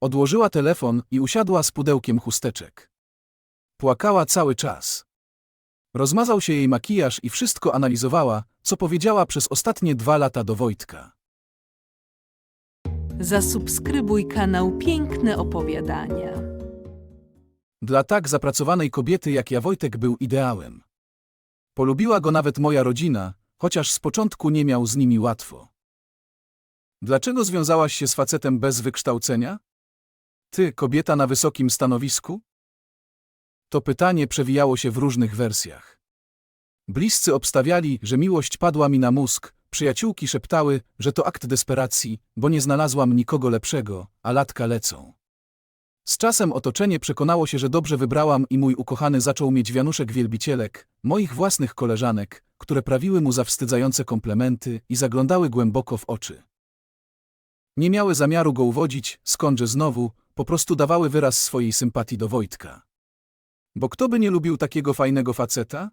Odłożyła telefon i usiadła z pudełkiem chusteczek. Płakała cały czas. Rozmazał się jej makijaż i wszystko analizowała, co powiedziała przez ostatnie dwa lata do Wojtka. Zasubskrybuj kanał Piękne Opowiadania. Dla tak zapracowanej kobiety jak ja Wojtek był ideałem. Polubiła go nawet moja rodzina, chociaż z początku nie miał z nimi łatwo. Dlaczego związałaś się z facetem bez wykształcenia? Ty, kobieta na wysokim stanowisku? To pytanie przewijało się w różnych wersjach. Bliscy obstawiali, że miłość padła mi na mózg, przyjaciółki szeptały, że to akt desperacji, bo nie znalazłam nikogo lepszego, a latka lecą. Z czasem otoczenie przekonało się, że dobrze wybrałam i mój ukochany zaczął mieć wianuszek wielbicielek, moich własnych koleżanek, które prawiły mu zawstydzające komplementy i zaglądały głęboko w oczy. Nie miały zamiaru go uwodzić, skądże znowu, po prostu dawały wyraz swojej sympatii do Wojtka. Bo kto by nie lubił takiego fajnego faceta?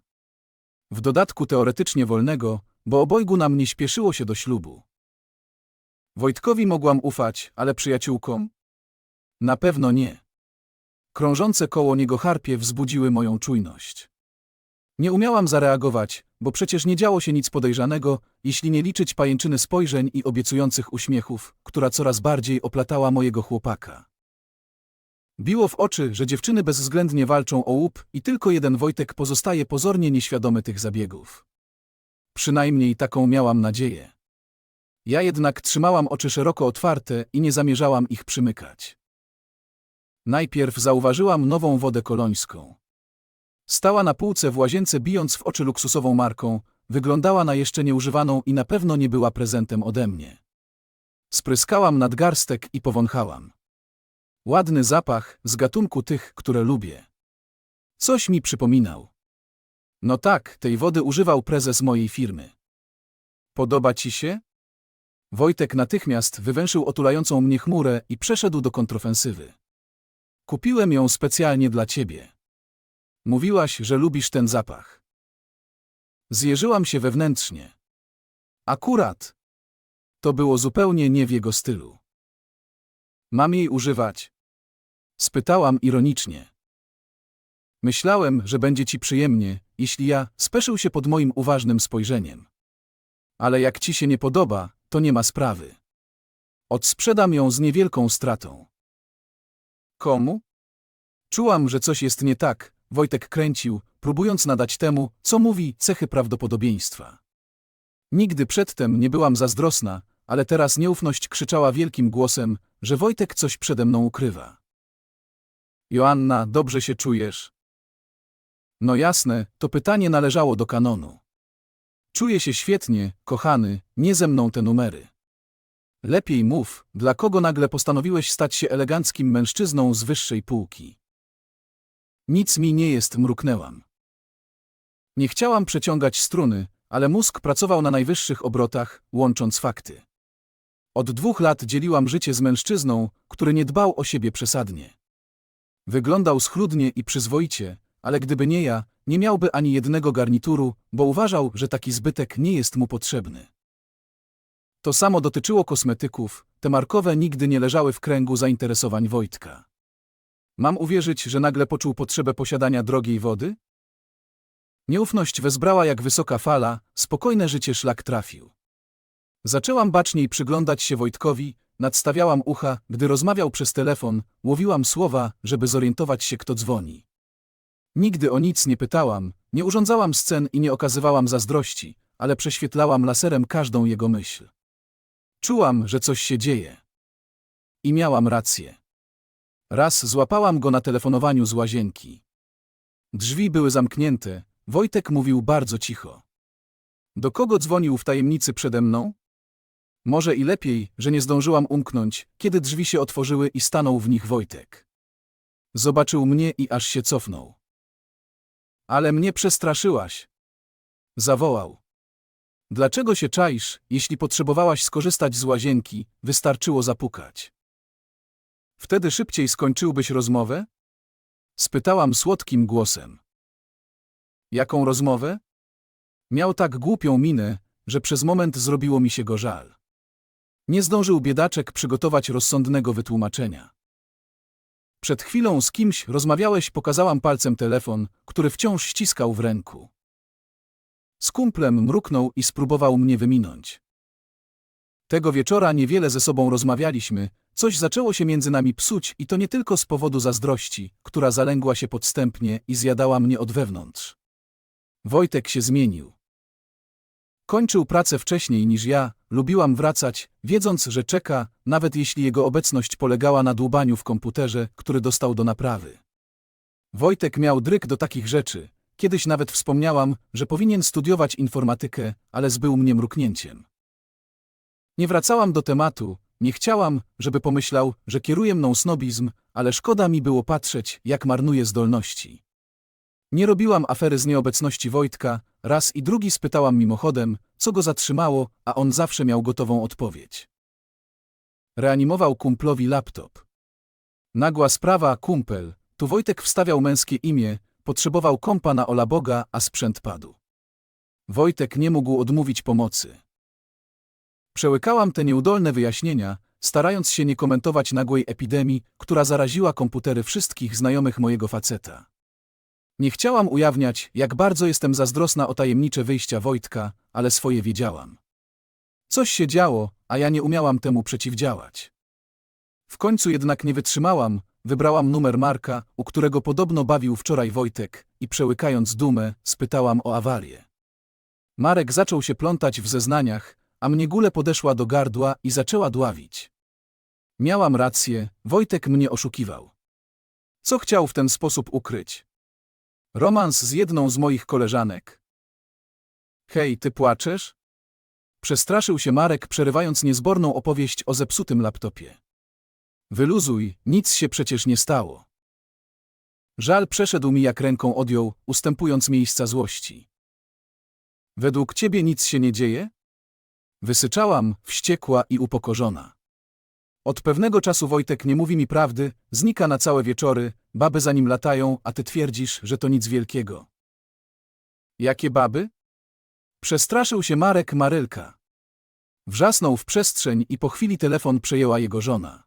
W dodatku teoretycznie wolnego, bo obojgu nam nie śpieszyło się do ślubu. Wojtkowi mogłam ufać, ale przyjaciółkom? Na pewno nie. Krążące koło niego harpie wzbudziły moją czujność. Nie umiałam zareagować, bo przecież nie działo się nic podejrzanego, jeśli nie liczyć pajęczyny spojrzeń i obiecujących uśmiechów, która coraz bardziej oplatała mojego chłopaka. Biło w oczy, że dziewczyny bezwzględnie walczą o łup i tylko jeden Wojtek pozostaje pozornie nieświadomy tych zabiegów. Przynajmniej taką miałam nadzieję. Ja jednak trzymałam oczy szeroko otwarte i nie zamierzałam ich przymykać. Najpierw zauważyłam nową wodę kolońską. Stała na półce w łazience bijąc w oczy luksusową marką, wyglądała na jeszcze nieużywaną i na pewno nie była prezentem ode mnie. Spryskałam nadgarstek i powąchałam. Ładny zapach z gatunku tych, które lubię. Coś mi przypominał. No tak, tej wody używał prezes mojej firmy. Podoba ci się? Wojtek natychmiast wywęszył otulającą mnie chmurę i przeszedł do kontrofensywy. Kupiłem ją specjalnie dla ciebie. Mówiłaś, że lubisz ten zapach. Zjeżyłam się wewnętrznie. Akurat. To było zupełnie nie w jego stylu. Mam jej używać? Spytałam ironicznie. Myślałem, że będzie ci przyjemnie, jeśli ja speszył się pod moim uważnym spojrzeniem. Ale jak ci się nie podoba, to nie ma sprawy. Odsprzedam ją z niewielką stratą. Komu? Czułam, że coś jest nie tak, Wojtek kręcił, próbując nadać temu, co mówi, cechy prawdopodobieństwa. Nigdy przedtem nie byłam zazdrosna, ale teraz nieufność krzyczała wielkim głosem, że Wojtek coś przede mną ukrywa. Joanna, dobrze się czujesz? No jasne, to pytanie należało do kanonu. Czuję się świetnie, kochany, nie ze mną te numery. Lepiej mów, dla kogo nagle postanowiłeś stać się eleganckim mężczyzną z wyższej półki. Nic mi nie jest, mruknęłam. Nie chciałam przeciągać struny, ale mózg pracował na najwyższych obrotach, łącząc fakty. Od dwóch lat dzieliłam życie z mężczyzną, który nie dbał o siebie przesadnie. Wyglądał schludnie i przyzwoicie, ale gdyby nie ja, nie miałby ani jednego garnituru, bo uważał, że taki zbytek nie jest mu potrzebny. To samo dotyczyło kosmetyków, te markowe nigdy nie leżały w kręgu zainteresowań Wojtka. Mam uwierzyć, że nagle poczuł potrzebę posiadania drogiej wody? Nieufność wezbrała jak wysoka fala, spokojne życie szlak trafił. Zaczęłam baczniej przyglądać się Wojtkowi, nadstawiałam ucha, gdy rozmawiał przez telefon, łowiłam słowa, żeby zorientować się, kto dzwoni. Nigdy o nic nie pytałam, nie urządzałam scen i nie okazywałam zazdrości, ale prześwietlałam laserem każdą jego myśl. Czułam, że coś się dzieje. I miałam rację. Raz złapałam go na telefonowaniu z łazienki. Drzwi były zamknięte, Wojtek mówił bardzo cicho. Do kogo dzwonił w tajemnicy przede mną? Może i lepiej, że nie zdążyłam umknąć, kiedy drzwi się otworzyły i stanął w nich Wojtek. Zobaczył mnie i aż się cofnął. Ale mnie przestraszyłaś. Zawołał. Dlaczego się czaisz, jeśli potrzebowałaś skorzystać z łazienki, wystarczyło zapukać. Wtedy szybciej skończyłbyś rozmowę? Spytałam słodkim głosem. Jaką rozmowę? Miał tak głupią minę, że przez moment zrobiło mi się go żal. Nie zdążył biedaczek przygotować rozsądnego wytłumaczenia. Przed chwilą z kimś rozmawiałeś, pokazałam palcem telefon, który wciąż ściskał w ręku. Z kumplem mruknął i spróbował mnie wyminąć. Tego wieczora niewiele ze sobą rozmawialiśmy, coś zaczęło się między nami psuć i to nie tylko z powodu zazdrości, która zalęgła się podstępnie i zjadała mnie od wewnątrz. Wojtek się zmienił. Kończył pracę wcześniej niż ja, lubiłam wracać, wiedząc, że czeka, nawet jeśli jego obecność polegała na dłubaniu w komputerze, który dostał do naprawy. Wojtek miał dryk do takich rzeczy. Kiedyś nawet wspomniałam, że powinien studiować informatykę, ale zbył mnie mruknięciem. Nie wracałam do tematu, nie chciałam, żeby pomyślał, że kieruje mną snobizm, ale szkoda mi było patrzeć, jak marnuje zdolności. Nie robiłam afery z nieobecności Wojtka, raz i drugi spytałam mimochodem, co go zatrzymało, a on zawsze miał gotową odpowiedź. Reanimował kumplowi laptop. Nagła sprawa, kumpel, tu Wojtek wstawiał męskie imię, potrzebował kompa na Ola Boga, a sprzęt padł. Wojtek nie mógł odmówić pomocy. Przełykałam te nieudolne wyjaśnienia, starając się nie komentować nagłej epidemii, która zaraziła komputery wszystkich znajomych mojego faceta. Nie chciałam ujawniać, jak bardzo jestem zazdrosna o tajemnicze wyjścia Wojtka, ale swoje wiedziałam. Coś się działo, a ja nie umiałam temu przeciwdziałać. W końcu jednak nie wytrzymałam, wybrałam numer Marka, u którego podobno bawił wczoraj Wojtek, i przełykając dumę, spytałam o awarię. Marek zaczął się plątać w zeznaniach, a mnie gule podeszła do gardła i zaczęła dławić. Miałam rację, Wojtek mnie oszukiwał. Co chciał w ten sposób ukryć? Romans z jedną z moich koleżanek. Hej, ty płaczesz? Przestraszył się Marek, przerywając niezborną opowieść o zepsutym laptopie. Wyluzuj, nic się przecież nie stało. Żal przeszedł mi jak ręką odjął, ustępując miejsca złości. Według ciebie nic się nie dzieje? Wysyczałam, wściekła i upokorzona. Od pewnego czasu Wojtek nie mówi mi prawdy, znika na całe wieczory, baby za nim latają, a ty twierdzisz, że to nic wielkiego. Jakie baby? Przestraszył się Marek Marylka. Wrzasnął w przestrzeń i po chwili telefon przejęła jego żona.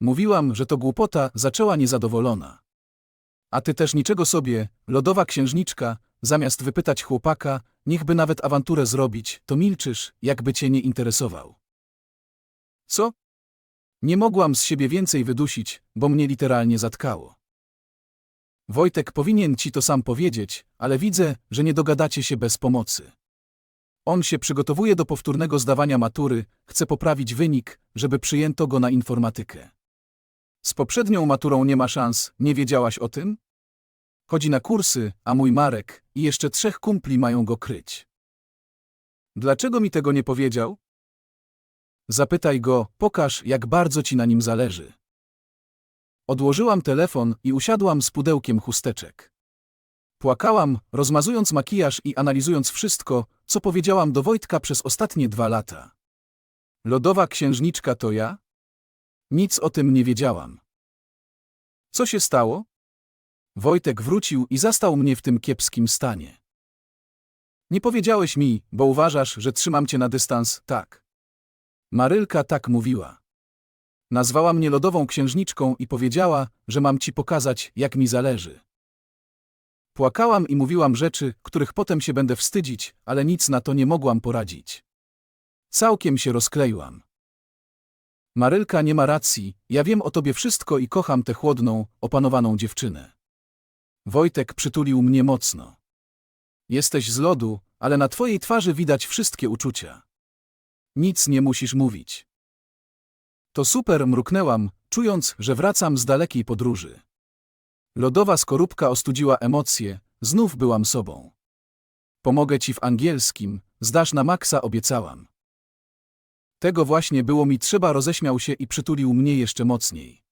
Mówiłam, że to głupota, zaczęła niezadowolona. A ty też niczego sobie, lodowa księżniczka, zamiast wypytać chłopaka, niechby nawet awanturę zrobić, to milczysz, jakby cię nie interesował. Co? Nie mogłam z siebie więcej wydusić, bo mnie literalnie zatkało. Wojtek powinien ci to sam powiedzieć, ale widzę, że nie dogadacie się bez pomocy. On się przygotowuje do powtórnego zdawania matury, chce poprawić wynik, żeby przyjęto go na informatykę. Z poprzednią maturą nie ma szans, nie wiedziałaś o tym? Chodzi na kursy, a mój Marek i jeszcze trzech kumpli mają go kryć. Dlaczego mi tego nie powiedział? Zapytaj go, pokaż, jak bardzo ci na nim zależy. Odłożyłam telefon i usiadłam z pudełkiem chusteczek. Płakałam, rozmazując makijaż i analizując wszystko, co powiedziałam do Wojtka przez ostatnie dwa lata. Lodowa księżniczka to ja? Nic o tym nie wiedziałam. Co się stało? Wojtek wrócił i zastał mnie w tym kiepskim stanie. Nie powiedziałeś mi, bo uważasz, że trzymam cię na dystans, tak. Marylka tak mówiła. Nazwała mnie lodową księżniczką i powiedziała, że mam ci pokazać, jak mi zależy. Płakałam i mówiłam rzeczy, których potem się będę wstydzić, ale nic na to nie mogłam poradzić. Całkiem się rozkleiłam. Marylka nie ma racji, ja wiem o tobie wszystko i kocham tę chłodną, opanowaną dziewczynę. Wojtek przytulił mnie mocno. Jesteś z lodu, ale na twojej twarzy widać wszystkie uczucia. Nic nie musisz mówić. To super, mruknęłam, czując, że wracam z dalekiej podróży. Lodowa skorupka ostudziła emocje, znów byłam sobą. Pomogę ci w angielskim, zdasz na maksa, obiecałam. Tego właśnie było mi trzeba, roześmiał się i przytulił mnie jeszcze mocniej.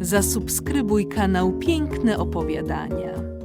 Zasubskrybuj kanał Piękne Opowiadania.